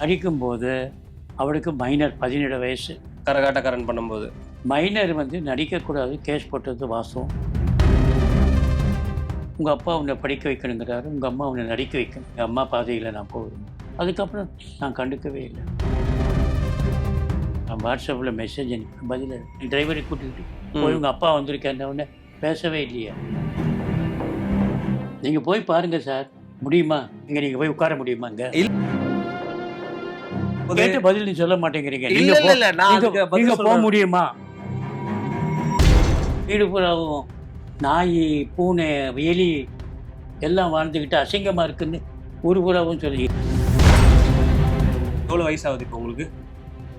நடிக்கும்போது அவளுக்கு மைனர் பதினேழு வயசு. கரகாட்டக்காரன் பண்ணும்போது. மைனர் வந்து நடிக்கக்கூடாது கேஸ் போட்டது வாசம். உங்கள் அப்பா உன்னை படிக்க வைக்கணுங்கிறாரு உங்கள் அம்மா உன்னை நடிக்க வைக்கணும் எங்கள் அம்மா பாதையில் நான் போகணும். அதுக்கப்புறம் நான் கண்டுக்கவே இல்லை. நான் வாட்ஸ்அப்பில் மெசேஜ் அனுப்பி பதில் டிரைவரை கூட்டிகிட்டு போய் உங்கள் அப்பா வந்திருக்கேன் உடனே பேசவே இல்லையா? நீங்கள் போய் பாருங்கள் சார். முடியுமா? இங்கே நீங்கள் போய் உட்கார முடியுமாங்க? கேட்ட பதில் நீ சொல்ல மாட்டேங்கிறீங்க. இல்ல நீங்க இல்ல இல்ல நான் நீங்க- போக. முடியுமா? வீடு பூராவும் நாய் பூனை எலி எல்லாம் வாழ்ந்துக்கிட்டு அசிங்கமா இருக்குன்னு ஊர் பூராவும் சொல்லி. எவ்வளவு வயசு ஆகுது இப்போ உங்களுக்கு?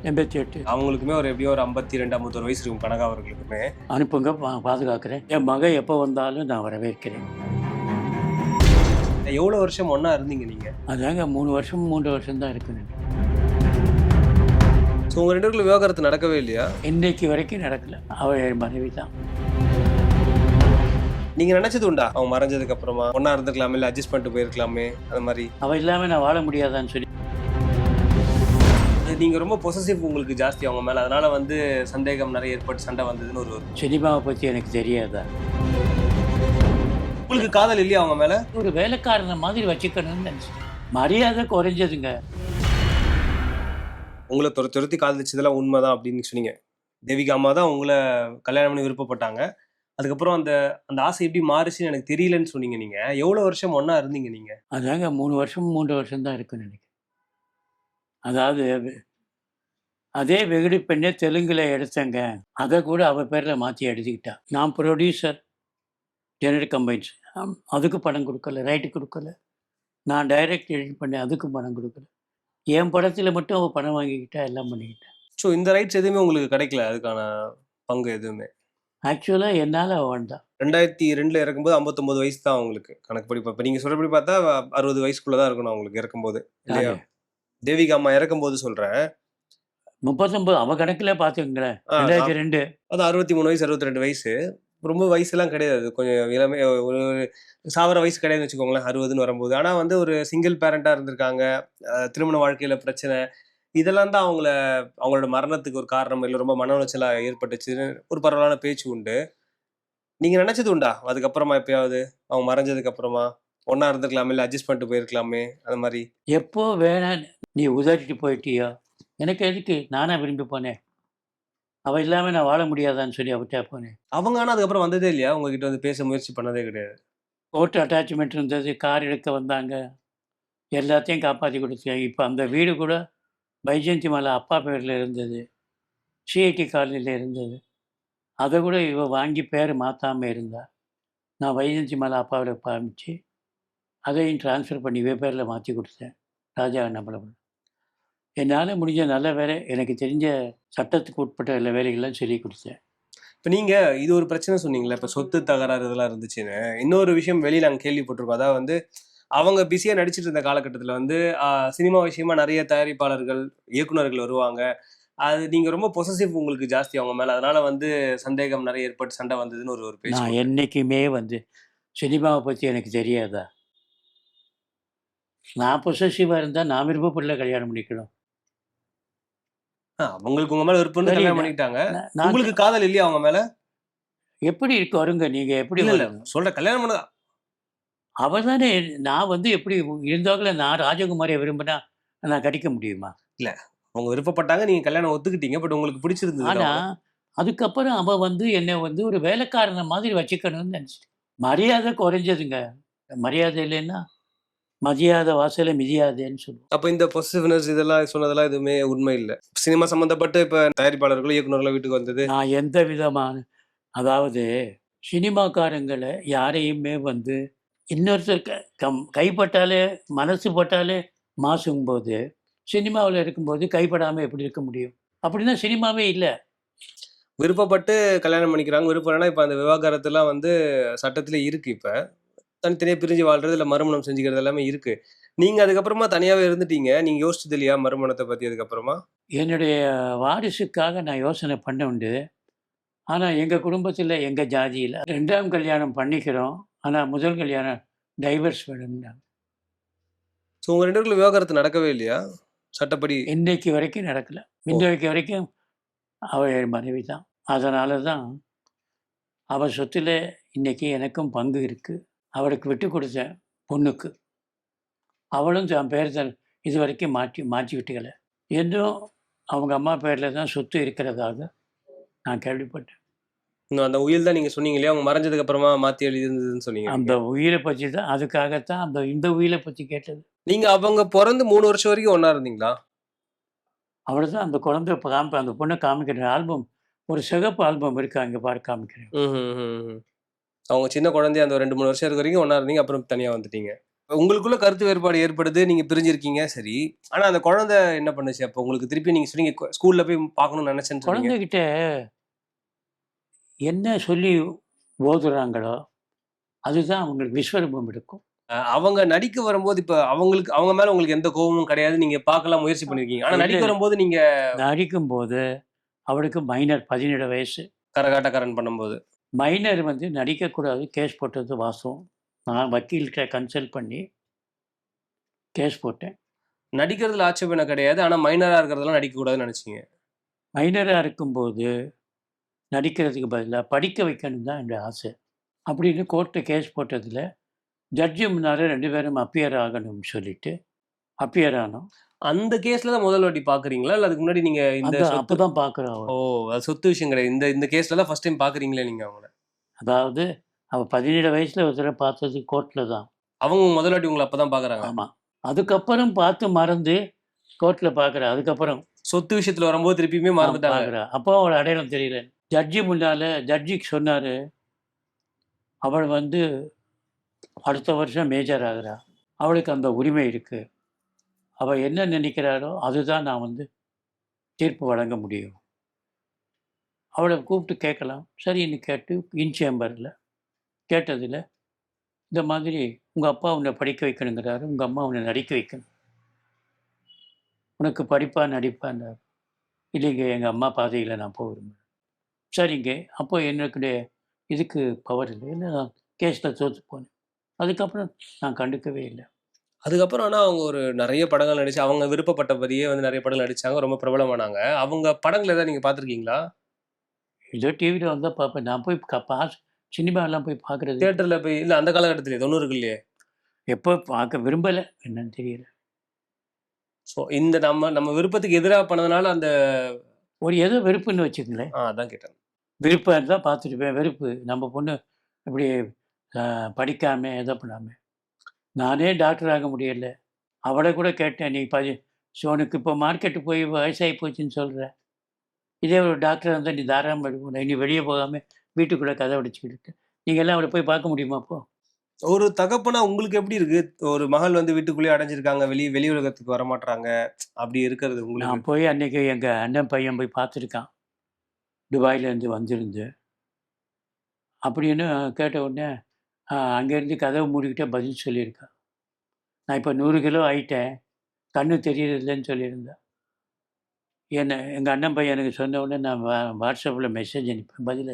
எண்பத்தி எட்டு அவங்களுக்குமே ஒரு எப்படியும் ஒரு ஐம்பத்தி ரெண்டு ஐம்பத்தொரு வயசு இருக்கும் கனகா அவர்களுக்குமே. அனுப்புங்க பா- பாதுகாக்கிறேன். என் மகன் எப்போ வந்தாலும் நான் வரவேற்கிறேன். எவ்வளவு வருஷம் ஒண்ணா இருந்தீங்க நீங்க? அதாங்க மூணு வருஷம் மூன்று வருஷம் தான் இருக்குன்னு ஸோ உங்க ரெண்டு பேருக்குள்ள விவாகரத்து நடக்கவே இல்லையா? இன்னைக்கு வரைக்கும் நடக்கல. அவள் மனைவி தான். நீங்க நினைச்சது உண்டா? அவங்க மறைஞ்சதுக்கு அப்புறமா ஒண்ணா இருந்திருக்கலாமே இல்ல அட்ஜஸ்ட் பண்ணிட்டு போயிருக்கலாமே அந்த மாதிரி? அவள் இல்லாமல் நான் வாழ முடியாதான்னு சொல்லி. நீங்க ரொம்ப பொசசிவ் உங்களுக்கு ஜாஸ்தி அவங்க மேல. அதனால வந்து சந்தேகம் நிறைய ஏற்பட்டு சண்டை வந்ததுன்னு ஒரு சினிமாவை பற்றி எனக்கு தெரியாதா? உங்களுக்கு காதல் இல்லையா அவங்க மேல? ஒரு வேலைக்காரனை மாதிரி வச்சுக்கணும்னு நினச்சேன். மரியாதை குறைஞ்சதுங்க. உங்களை துர துரத்தி காதலிச்சதெல்லாம் உண்மைதான் அப்படின்னு சொன்னீங்க. தேவிகா அம்மா தான் உங்களை கல்யாணம் பண்ணி விருப்பப்பட்டாங்க. அதுக்கப்புறம் அந்த அந்த ஆசை எப்படி மாறுச்சுன்னு எனக்கு தெரியலன்னு சொன்னீங்க நீங்க. எவ்வளவு வருஷம் ஒன்னா இருந்தீங்க நீங்க? அதாங்க மூணு வருஷம் மூன்று வருஷம் தான் இருக்குன்னு நினைக்கிறேன் அதாவது அதே வெகுடி பெண்ணே தெலுங்குல எடுத்தேங்க. அதை கூட அவ பேரில் மாற்றி எழுதிக்கிட்டா. நான் ப்ரொடியூசர் ஜெனரிக் கம்பைன்ஸ் அதுக்கு பணம் கொடுக்கல ரைட்டு கொடுக்கல. நான் டைரக்ட் எடிட் பண்ணேன் அதுக்கும் பணம் கொடுக்கல. என் படத்தில் மட்டும் அவள் பணம் வாங்கிக்கிட்டா எல்லாம் பண்ணிக்கிட்டா. ஸோ இந்த ரைட்ஸ் எதுவுமே உங்களுக்கு கிடைக்கல? அதுக்கான பங்கு எதுவுமே? ஆக்சுவலாக என்னால் வந்தான் ரெண்டாயிரத்தி ரெண்டுல இறக்கும்போது 59 வயசு தான் அவங்களுக்கு கணக்குப்படி இப்போ நீங்க சொல்றபடி பார்த்தா அறுபது வயசுக்குள்ள தான் இருக்கணும் அவங்களுக்கு இறக்கும்போது. இல்லையா? தேவிகா அம்மா இறக்கும்போது சொல்றேன். முப்பத்தொம்பது அவள் கணக்கில் பார்த்துக்கங்களேன் ரெண்டாயிரத்தி ரெண்டு. அது அறுபத்தி மூணு வயசு அறுபத்தி ரெண்டு வயசு. ரொம்ப வயசுலாம் கிடையாது. அது கொஞ்சம் இளமை ஒரு ஒரு சாவர வயசு கிடையாதுன்னு வச்சுக்கோங்களேன் அறுபதுன்னு வரும்போது. ஆனால் வந்து ஒரு சிங்கிள் பேரண்டாக இருந்திருக்காங்க. திருமண வாழ்க்கையில் பிரச்சனை. இதெல்லாம் தான் அவங்கள அவங்களோட மரணத்துக்கு ஒரு காரணம் இல்லை ரொம்ப மன உளைச்சலாக ஏற்பட்டுச்சுன்னு ஒரு பரவலான பேச்சு உண்டு. நீங்கள் நினச்சது உண்டா? அதுக்கப்புறமா எப்பயாவது? அவங்க மறைஞ்சதுக்கு அப்புறமா ஒன்றா இருந்திருக்கலாமே இல்லை அட்ஜஸ்ட் பண்ணிட்டு போயிருக்கலாமே அந்த மாதிரி? எப்போ வேணாம் நீ உதறிட்டு போயிட்டியோ? எனக்கு எதுக்கு? நானே விரும்பி போனேன். அவள் இல்லாமல் நான் வாழ முடியாதான்னு சொல்லி அவர்கிட்ட போனேன் அவங்க ஆனால் அதுக்கப்புறம் வந்ததே இல்லையா? உங்ககிட்ட வந்து பேச முயற்சி பண்ணதே கிடையாது. கோர்ட் அட்டாச்மெண்ட் இருந்தது கார் எடுக்க வந்தாங்க. எல்லாத்தையும் காப்பாற்றி கொடுத்தேன் இப்போ அந்த வீடு கூட வைஜெயந்தி மலை அப்பா பேரில் இருந்தது. சிஐடி காலனியில் இருந்தது. அதை கூட இவ வாங்கி பேர் மாற்றாமல் இருந்தா நான் வைஜெயந்தி மலை அப்பாவில் காமிச்சு அதையும் ட்ரான்ஸ்ஃபர் பண்ணி இவ பேரில் மாற்றி கொடுத்தேன். ராஜா அண்ணாமலை என்னால் முடிஞ்ச நல்ல வேலை எனக்கு தெரிஞ்ச சட்டத்துக்கு உட்பட்ட எல்லா வேலைகள்லாம் சொல்லி கொடுத்தேன். இப்போ நீங்க இது ஒரு பிரச்சனை சொன்னீங்களே இப்போ சொத்து தகராறு இதெல்லாம் இருந்துச்சுன்னு. இன்னொரு விஷயம் வெளியில நாங்கள் கேள்விப்பட்டிருக்கோம். அதாவது வந்து அவங்க பிஸியாக நடிச்சிட்டு இருந்த காலகட்டத்தில் வந்து சினிமா விஷயமா நிறைய தயாரிப்பாளர்கள் இயக்குனர்கள் வருவாங்க. அது நீங்க ரொம்ப பொசசிவ் உங்களுக்கு ஜாஸ்தி அவங்க மேல. அதனால வந்து சந்தேகம் நிறைய ஏற்பட்டு சண்டை வந்ததுன்னு ஒரு ஒரு பேச்சு நான் என்னைக்குமே வந்து சினிமாவை பற்றி எனக்கு தெரியாதா? நான் பொசசிவாக இருந்தால் நான் விருப்பப்படல கல்யாணம் பண்ணிக்கணும். அவங்களுக்கு உங்க மேல விருப்பம் கல்யாணம் நான் உங்களுக்கு காதல் இல்லையா அவங்க மேல? எப்படி இருக்கு வருங்க நீங்கள் எப்படி இல்ல இல்ல? சொல்ற கல்யாணம் பண்ண அவ தானே நான் வந்து எப்படி இருந்தாங்களே நான் ராஜகுமாரியை விரும்பினா நான் கடிக்க முடியுமா? அவங்க விருப்பப்பட்டாங்க நீங்க கல்யாணம் ஒத்துக்கிட்டீங்க பட் உங்களுக்கு பிடிச்சிருந்தது ஆனா அதுக்கப்புறம் அவ வந்து என்னை வந்து ஒரு வேலைக்காரனை மாதிரி வச்சுக்கணும்னு நினைச்சிட்டு. மரியாதை குறைஞ்சதுங்க. மரியாதை இல்லைன்னா மதியாத வாசல மிதியாதேன்னு சொல்லுவோம். அப்ப இந்த பொசிட்டிவ்னஸ் இதெல்லாம் சொன்னதெல்லாம் எதுவுமே உண்மை இல்ல. சினிமா சம்பந்தப்பட்டு இப்ப தயாரிப்பாளர்களும் இயக்குனர்களும் வீட்டுக்கு வந்தது? நான் எந்த விதமான அதாவது சினிமாக்காரங்களை யாரையுமே வந்து இன்னொருத்தர் கம் கைப்பட்டாலே மனசு பட்டாலே மாசுங்கும்போது சினிமாவில் இருக்கும்போது கைப்படாமல் எப்படி இருக்க முடியும்? அப்படின்னா சினிமாவே இல்லை. விருப்பப்பட்டு கல்யாணம் பண்ணிக்கிறாங்க. விருப்பம் இல்லைன்னா இப்ப அந்த விவாகரத்துலாம் வந்து சட்டத்துல இருக்கு இப்ப. தனித்தனியா பிரிஞ்சு வாழ்றது இல்ல மறுமணம் செஞ்சுக்கிறது எல்லாமே இருக்கு. நீங்க அதுக்கப்புறமா தனியாவே இருந்துட்டீங்க. நீங்க யோசிச்சது இல்லையா மறுமணத்தை பத்தி அதுக்கப்புறமா? என்னுடைய வாரிசுக்காக நான் யோசனை பண்ண உண்டு. ஆனால் எங்கள் குடும்பத்தில் எங்கள் ஜாதியில் ரெண்டாம் கல்யாணம் பண்ணிக்கிறோம். ஆனால் முதல் கல்யாணம் டைவர்ஸ் வேணும்னாங்க. ஸோ உங்க ரெண்டு விவாகரத்து நடக்கவே இல்லையா? சட்டப்படி இன்னைக்கு வரைக்கும் நடக்கல. இன்றைக்கு வரைக்கும் அவள் மனைவி தான் அதனால தான் அவள் சொத்துல இன்னைக்கு எனக்கும் பங்கு இருக்கு. அவளுக்கு விட்டு கொடுத்தேன் பொண்ணுக்கு. அவளும் தன் பேர் தன் இது வரைக்கும் மாற்றி மாற்றி விட்டுக்கல. என்றும் அவங்க அம்மா பேரில் தான் சொத்து இருக்கிறதாக நான் கேள்விப்பட்டேன். இன்னும் அந்த உயில் தான் நீங்க சொன்னீங்க இல்லையா? அவங்க மறைஞ்சதுக்கு அப்புறமா மாத்தி எழுதியிருந்ததுன்னு சொன்னீங்க. அந்த உயிரை பற்றி தான் அதுக்காகத்தான் அந்த இந்த உயிரை பற்றி கேட்டது. நீங்க அவங்க பிறந்து மூணு வருஷம் வரைக்கும் ஒண்ணா இருந்தீங்களா? அவள் தான் அந்த குழந்தை காமி அந்த பொண்ணை காமிக்கிற ஆல்பம் ஒரு சிகப்பு ஆல்பம் இருக்கு அங்கே பாரு காமிக்கிறேன். அவங்க சின்ன குழந்தைய அந்த ரெண்டு மூணு வருஷம் இருக்க வரைக்கும் ஒண்ணா இருந்தீங்க அப்புறம் தனியா வந்துட்டீங்க. உங்களுக்குள்ள கருத்து வேறுபாடு ஏற்படுது நீங்க பிரிஞ்சிருக்கீங்க சரி. ஆனா அந்த குழந்தை என்ன பண்ணுச்சு அப்போ? உங்களுக்கு திருப்பி நீங்க சொன்னீங்க ஸ்கூல்ல போய் பார்க்கணும்னு சொன்னீங்க. குழந்தைகிட்ட என்ன சொல்லி ஓதுறாங்களோ அதுதான் அவங்களுக்கு விஸ்வரூபம் எடுக்கும். அவங்க நடிக்க வரும்போது இப்ப அவங்களுக்கு அவங்க மேல உங்களுக்கு எந்த கோபமும் கிடையாது நீங்க பார்க்கலாம் முயற்சி பண்ணிருக்கீங்க. ஆனா நடிக்க. வரும்போது நீங்க நடிக்கும்போது அவளுக்கு மைனர் பதினேழு வயசு. கரகாட்டக்காரன் பண்ணும்போது. மைனர் வந்து நடிக்கக்கூடாது கேஸ் போட்டது வாசம். நான் வக்கீல்கிட்ட கன்சல்ட் பண்ணி கேஸ் போட்டேன். நடிக்கிறதுல ஆட்சேபனை கிடையாது ஆனா மைனரா இருக்கிறதெல்லாம் நடிக்க கூடாதுன்னு நினைச்சீங்க. மைனராக இருக்கும்போது நடிக்கிறதுக்கு பதிலாக படிக்க வைக்கணும் தான் என்னோட ஆசை. அப்படின்னு கோர்ட்டு கேஸ் போட்டதில் ஜட்ஜி முன்னால ரெண்டு பேரும் அப்பியர் ஆகணும்னு சொல்லிட்டு அப்பியர் ஆனோம். அந்த கேஸ்ல தான் முதல் வாட்டி பாக்குறீங்களா? இல்ல அதுக்கு முன்னாடி நீங்க இந்த அந்த சொத்து அப்போ தான் பார்க்குறோம் ஓ அது சொத்து விஷயம் கிடையாது இந்த இந்த கேஸ்ல தான் ஃபர்ஸ்ட் டைம் பாக்குறீங்களே நீங்க அவங்கள? அதாவது அவள் பதினேழு வயசில் ஒரு தடவை பார்த்தது கோர்ட்டில் தான். அவங்க முதல் வாட்டி உங்களை அப்பதான் பாக்குறாங்க? ஆமாம் அதுக்கப்புறம் பார்த்து மறந்து கோர்ட்டில் பார்க்குறா அதுக்கப்புறம் சொத்து விஷயத்துல வரும்போது திருப்பியுமே மறந்துட்டாங்க. அப்போ அவள் அடையாளம் தெரியல. ஜட்ஜி முன்னால் ஜட்ஜிக்கு சொன்னார் அவள் வந்து அடுத்த வருஷம் மேஜர் ஆகுறா. அவளுக்கு அந்த உரிமை இருக்குது அவள் என்ன நினைக்கிறாரோ அதுதான் நான் வந்து தீர்ப்பு வழங்க முடியும். அவளை கூப்பிட்டு கேட்கலாம். சரின்னு கேட்டு இன் சேம்பரில் கேட்டதில் இந்த மாதிரி உங்கள் அப்பா உன்னை படிக்க வைக்கணுங்கிறாரு உங்கள் அம்மா உன்னை நடிக்க வைக்கணும். உனக்கு படிப்பா நடிப்பான்றார் இல்லைங்க எங்கள் அம்மா பாதையில் நான் போக விரும்புகிறேன் சரிங்க அப்போ என்னுடைய இதுக்கு பவர் இல்லை இல்லை நான் கேஸில் தோற்று போனேன். அதுக்கப்புறம் நான் கண்டுக்கவே இல்லை. அதுக்கப்புறம் ஆனா அவங்க ஒரு நிறைய படங்கள் நடிச்சு அவங்க விருப்பப்பட்டபடியே வந்து நிறைய படங்கள் நடிச்சாங்க ரொம்ப பிரபலமானாங்க. அவங்க படங்கள் ஏதாவது நீங்க பாத்திருக்கீங்களா ஏதோ டிவியில் வந்தால் பார்ப்பேன். நான் போய் பா சினிமாலாம் போய் பார்க்குறது தியேட்டர்ல போய் இல்ல அந்த காலகட்டத்திலே தொண்ணூறுகள்லயே. எப்போ பார்க்க விரும்பலை என்னன்னு தெரியல. ஸோ இந்த நம்ம நம்ம விருப்பத்துக்கு எதிராக பண்ணதுனால அந்த ஒரு ஏதோ வெறுப்புன்னு வச்சுக்கங்களேன். ஆ அதான் கேட்டேன். விருப்பம் இருந்தால் பார்த்துருப்பேன் வெறுப்பு. நம்ம பொண்ணு இப்படி படிக்காமல் எதோ பண்ணாமல் நானே டாக்டர் ஆக முடியல. அவளை கூட கேட்டேன் நீ பதி ஸோ உனக்கு இப்போ மார்க்கெட்டு போய் வயசாகி போச்சுன்னு சொல்கிற இதே ஒரு டாக்டர் இருந்தால் நீ தாராளமாக எடுக்கணும் நீ வெளியே போகாமல் வீட்டுக்குள்ளே கதை அடிச்சுக்கிட்டு இருக்க நீங்கள் எல்லாம் அவளை போய் பார்க்க முடியுமா அப்போ? ஒரு தகப்பனா உங்களுக்கு எப்படி இருக்கு? ஒரு மகள் வந்து வீட்டுக்குள்ளேயே அடைஞ்சிருக்காங்க வெளி வெளி உலகத்துக்கு வர மாட்டாங்க அப்படி இருக்கிறது உங்களுக்கு நான் போய் அன்னைக்கு எங்கள் அண்ணன் பையன் போய் பார்த்துருக்கான். துபாயிலேருந்து வந்திருந்து. அப்படின்னு கேட்ட உடனே அங்கேருந்து கதவை மூடிக்கிட்டே பதில் சொல்லியிருக்கான் நான் இப்போ நூறு கிலோ ஆயிட்டேன். கண்ணு தெரியறதில்லைன்னு சொல்லியிருந்தேன் என்ன எங்கள் அண்ணன் பையன் எனக்கு சொன்ன உடனே நான் வா வாட்ஸ்அப்பில் மெசேஜ் அனுப்பேன் பதில்.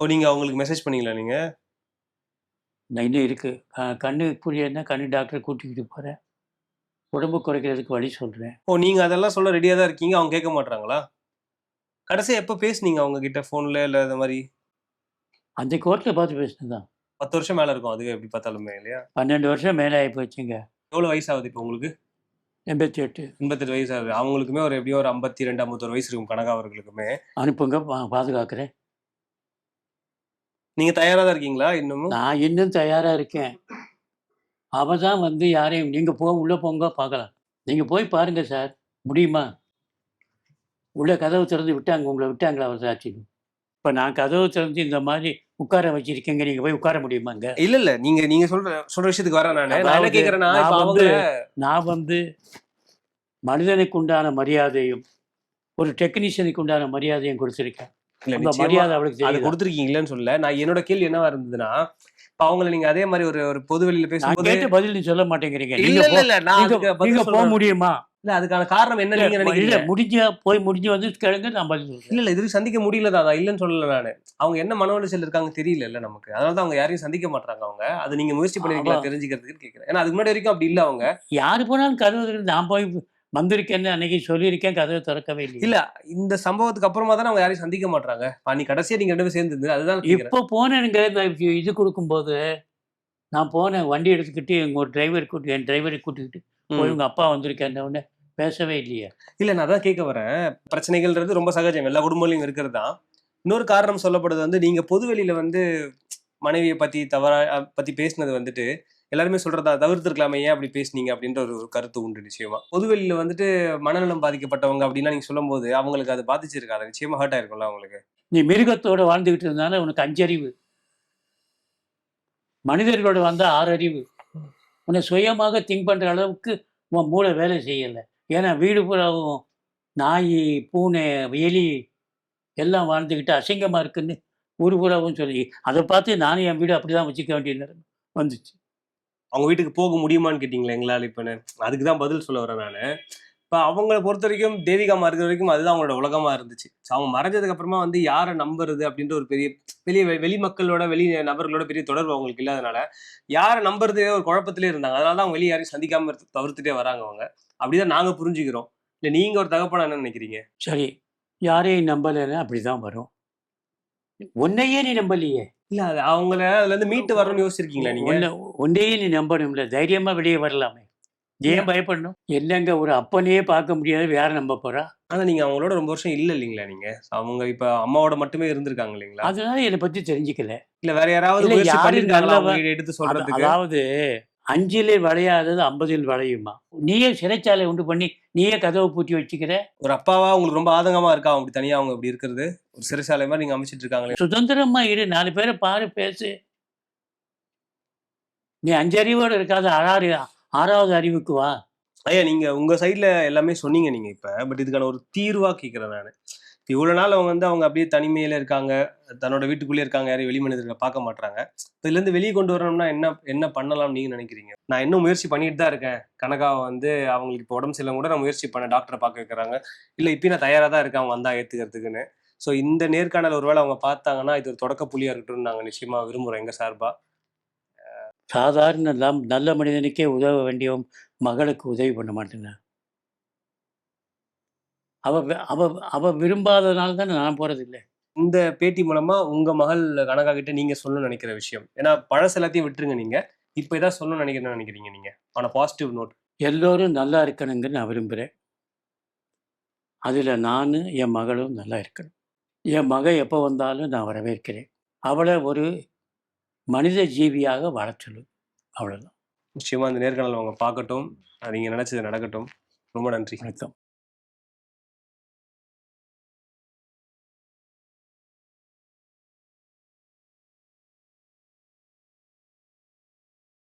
ஓ நீங்க அவங்களுக்கு மெசேஜ் பண்ணீங்களா நீங்க? நான் இன்னும் இருக்குது கண்ணு புரியன்னா கண்ணு டாக்டர் கூட்டிக்கிட்டு போகிறேன் உடம்பு குறைக்கிறதுக்கு வழி சொல்கிறேன் ஓ நீங்க அதெல்லாம் சொல்ல ரெடியா தான் இருக்கீங்க அவங்க கேட்க மாட்டாங்களா கடைசியா எப்போ பேசுனீங்க அவங்க கிட்ட போன்ல இல்ல இந்த மாதிரி? அந்த கோர்ட்டில் பார்த்து பேசினது தான் பத்து வருஷம் மேல இருக்கும் அதுவே எப்படி பார்த்தாலுமே இல்லையா? பன்னெண்டு வருஷம் மேலே ஆகி போச்சுங்க. எவ்வளவு வயசாகுது இப்போ உங்களுக்கு? எண்பத்தி எட்டு எண்பத்தெட்டு வயசு ஆகுது அவங்களுக்குமே ஒரு எப்படியும் ஒரு ஐம்பத்தி ரெண்டு ஐம்பத்தொரு வயசு இருக்கும் கனகா அவர்களுக்குமே. அனுப்புங்க பா- பாதுகாக்கிறேன். நீங்க தயாரா தான் இருக்கீங்களா இன்னமும்? நான் இன்னும் தயாரா இருக்கேன். அவ தான் வந்து யாரையும் நீங்க போ உள்ள போங்க பார்க்கலாம். நீங்க போய் பாருங்க சார். முடியுமா? உள்ள கதவு திறந்து விட்டாங்க உங்களை விட்டாங்களா அவர் சாட்சி இப்போ நான் கதவு திறந்து இந்த மாதிரி உட்கார வச்சிருக்கேங்க. நீங்க போய் உட்கார முடியுமாங்க? இல்ல இல்ல நீங்க நீங்க சொல்ற சொல்ற விஷயத்துக்கு வரேன் நானு. என்ன கேக்குறேன்னா வந்து- நான் வந்து மனிதனுக்கு உண்டான மரியாதையும் ஒரு டெக்னீஷியனுக்கு உண்டான மரியாதையும் கொடுத்துருக்கேன். மரியாதை அவளுக்கு அதை கொடுத்துருக்கீங்களேன்னு சொல்ல நான் என்னோட கேள்வி என்னவா இருந்ததுன்னா அவங்கள நீங்க அதே மாதிரி ஒரு ஒரு பொது வெளியில பேசும்போது பதில் நீ சொல்ல மாட்டேங்கிறீங்க. இல்ல நீங்க போக. முடியுமா? இல்ல அதுக்கான காரணம் என்ன நீங்க இல்ல நினைக்கிறீங்க? முடிஞ்சா போய் முடிஞ்சு வந்து கேளுங்க நான் பதில் இல்ல இல்ல இது சந்திக்க முடியல நான் இல்லைன்னு சொல்லல நானு. அவங்க என்ன மன உளைச்சல் இருக்காங்க தெரியல இல்ல நமக்கு. அதனால தான் அவங்க யாரையும் சந்திக்க மாட்டாங்க அவங்க. அது நீங்க முயற்சி பண்ணிருக்கீங்களா ஆமா. தெரிஞ்சுக்கிறதுக்கு கேக்குறேன். ஏன்னா அதுக்கு முன்னாடி வரைக்கும் அப்படி இல்ல அவங்க. யாரு போனாலும் கதவு நான் போய் வந்திருக்கேன்னு அன்னைக்கு சொல்லியிருக்கேன் கதவை திறக்கவே இல்லை இல்ல இந்த சம்பவத்துக்கு அப்புறமா தான் அவங்க யாரையும் சந்திக்க மாட்டாங்க அன்னைக்கு கடைசியா நீங்க ரெண்டு பேரும் சேர்ந்து அதுதான். இப்போ போனேனுங்க இது கொடுக்கும்போது நான் போனேன் வண்டி எடுத்துக்கிட்டு எங்க ஒரு டிரைவர் கூட்டி என் டிரைவரை கூட்டிக்கிட்டு போய். உங்க அப்பா வந்திருக்கேன் உடனே பேசவே இல்லையே. இல்ல நான் அதான் கேட்க வரேன். பிரச்சனைகள்ன்றது ரொம்ப சகஜம். எல்லா குடும்பங்களையும் இருக்கிறது தான் இன்னொரு காரணம் சொல்லப்படுது வந்து நீங்க பொதுவெளியில வந்து மனைவியை பத்தி தவறா பத்தி பேசினது வந்துட்டு எல்லாருமே சொல்றதா தவிர்த்திருக்கலாமே ஏன் அப்படி பேசுனீங்க? அப்படின்ற ஒரு கருத்து உண்டு நிச்சயமா. பொதுவெளியில வந்துட்டு மனநலம் பாதிக்கப்பட்டவங்க அப்படின்னா நீங்க சொல்லும்போது அவங்களுக்கு அது பாதிச்சிருக்காது. நிச்சயமா ஹர்ட் ஆயிருக்கும்ல அவங்களுக்கு நீ மிருகத்தோட வாழ்ந்துகிட்டு இருந்தால உனக்கு அஞ்சறிவு. மனிதர்களோட வந்தா ஆறு அறிவு உன்னை சுயமாக திங்க் பண்ற அளவுக்கு உன் மூளை வேலை செய்யலை. ஏன்னா வீடு பூராவும் நாய் பூனை எலி எல்லாம் வாழ்ந்துக்கிட்டு அசிங்கமா இருக்குன்னு ஊர் பூராவும் சொல்லி அதை பார்த்து நானும் என் வீடு அப்படிதான் வச்சுக்க வேண்டிய நேரம் வந்துச்சு. அவங்க வீட்டுக்கு போக முடியுமான்னு கேட்டிங்களா எங்களால் இப்போ அதுக்கு தான் பதில் சொல்ல வரேன் நான். இப்போ அவங்கள பொறுத்த வரைக்கும் தேவிகாமா இருக்கிற வரைக்கும் அதுதான் அவங்களோட உலகமா இருந்துச்சு. ஸோ அவங்க மறைஞ்சதுக்கு அப்புறமா வந்து யாரை நம்புறது அப்படின்ற ஒரு பெரிய வெளிய வெளி மக்களோட வெளி நபர்களோட பெரிய தொடர்பு அவங்களுக்கு இல்லாதனால யாரை நம்புறதே ஒரு குழப்பத்திலே இருந்தாங்க. அதனால தான் அவங்க வெளியே யாரையும் சந்திக்காம தவிர்த்துட்டே வராங்க அவங்க. அப்படிதான் நாங்க புரிஞ்சுக்கிறோம். இல்லை நீங்க ஒரு தகப்பனா என்ன நினைக்கிறீங்க? சரி. யாரையும் நம்பலைன்னா அப்படிதான் வரும். உன்னையே நீ நம்பலையே. இல்ல அது அவங்கள அதுல இருந்து மீட்டு வரணும்னு யோசிச்சிருக்கீங்களா நீங்க? உன்னையே நீ நம்பணும்ல. தைரியமா வெளியே வரலாமே. ஏன் பயப்படணும்? என்னங்க ஒரு அப்பனையே பார்க்க முடியாது வேற நம்ப போறா? ஆனா நீங்க அவங்களோட ரொம்ப வருஷம் இல்ல இல்லைங்களா நீங்க? அவங்க இப்ப அம்மாவோட மட்டுமே இருந்திருக்காங்க இல்லைங்களா? அதனால என்னை பத்தி தெரிஞ்சுக்கல. இல்ல வேற யாராவது இல்ல, முயற்சி யாரு பண்ணிருக்காங்களா? நல்லவ- அவங்க எடுத்து சொல்றதுக்கு? அதாவது அஞ்சிலே வளையாதது ஐம்பதில் வளையுமா? நீயே சிறைச்சாலை உண்டு பண்ணி நீயே கதவை பூட்டி வச்சுக்கிற? ஒரு அப்பாவா உங்களுக்கு ரொம்ப ஆதங்கமா இருக்கா? அவங்க இப்படி தனியா அவங்க இப்படி இருக்கிறது? ஒரு சிறைச்சாலை மாதிரி நீங்க அமைச்சிட்டு இருக்காங்களே. சுதந்திரமா இரு நாலு பேரை பாரு பேசு. நீ அஞ்சறிவோடு இருக்காத ஆறாறு ஆறாவது அறிவுக்கு வா. ஐயா நீங்க உங்க சைட்ல எல்லாமே சொன்னீங்க நீங்க இப்ப. பட் இதுக்கான ஒரு தீர்வா கேக்குறேன் நான். இவ்வளவு நாள் அவங்க வந்து அவங்க அப்படியே தனிமையில இருக்காங்க. தன்னோட வீட்டுக்குள்ளே இருக்காங்க. யாரையும் வெளி மனிதர்களை பார்க்க மாட்டாங்க இதுல இருந்து வெளியே கொண்டு வரணும்னா என்ன என்ன பண்ணலாம்னு நீங்க நினைக்கிறீங்க? நான் இன்னும் முயற்சி பண்ணிட்டு தான் இருக்கேன். கனகாவை வந்து அவங்களுக்கு இப்போ உடம்பு சரியில்லை கூட நான் முயற்சி பண்ண டாக்டரை பார்க்க வைக்கிறாங்க. இல்ல இப்பயும் நான் தயாரா தான் இருக்கேன். அவங்க வந்தா ஏத்துக்கிறதுக்குன்னு. ஸோ இந்த நேர்காணல் ஒருவேளை அவங்க பார்த்தாங்கன்னா இது ஒரு தொடக்க புள்ளியா இருக்கட்டும்னு நாங்கள் நிச்சயமா விரும்புறோம் எங்க சார்பா. சாதாரண நம் நல்ல மனிதனுக்கே உதவ வேண்டியவன் மகளுக்கு உதவி பண்ண மாட்டேங்க. அவ அவ அவ விரும்பாதனால தானே நான் போறது இல்லை இந்த பேட்டி மூலமா உங்க மகள் கனகா கிட்ட நீங்க சொல்லணும்னு நினைக்கிற விஷயம். ஏன்னா பழசு எல்லாத்தையும் விட்டுருங்க நீங்க. இப்ப ஏதாவது சொல்லணும்னு நினைக்கிறேன்னு நினைக்கிறீங்க நீங்க? ஆன பாசிட்டிவ் நோட் எல்லோரும் நல்லா இருக்கணுங்க நான் விரும்புகிறேன் அதில் நான் என் மகளும் நல்லா இருக்கணும். என் மக எப்போ வந்தாலும் நான் வரவேற்கிறேன். அவளை ஒரு மனித ஜீவியாக வாழச் சொல்லு. அவ்வளோதான் நிச்சயமா இந்த நேர்காணல் அவங்க பார்க்கட்டும் அது நீங்க நினைச்சது நடக்கட்டும். ரொம்ப நன்றி. வணக்கம்.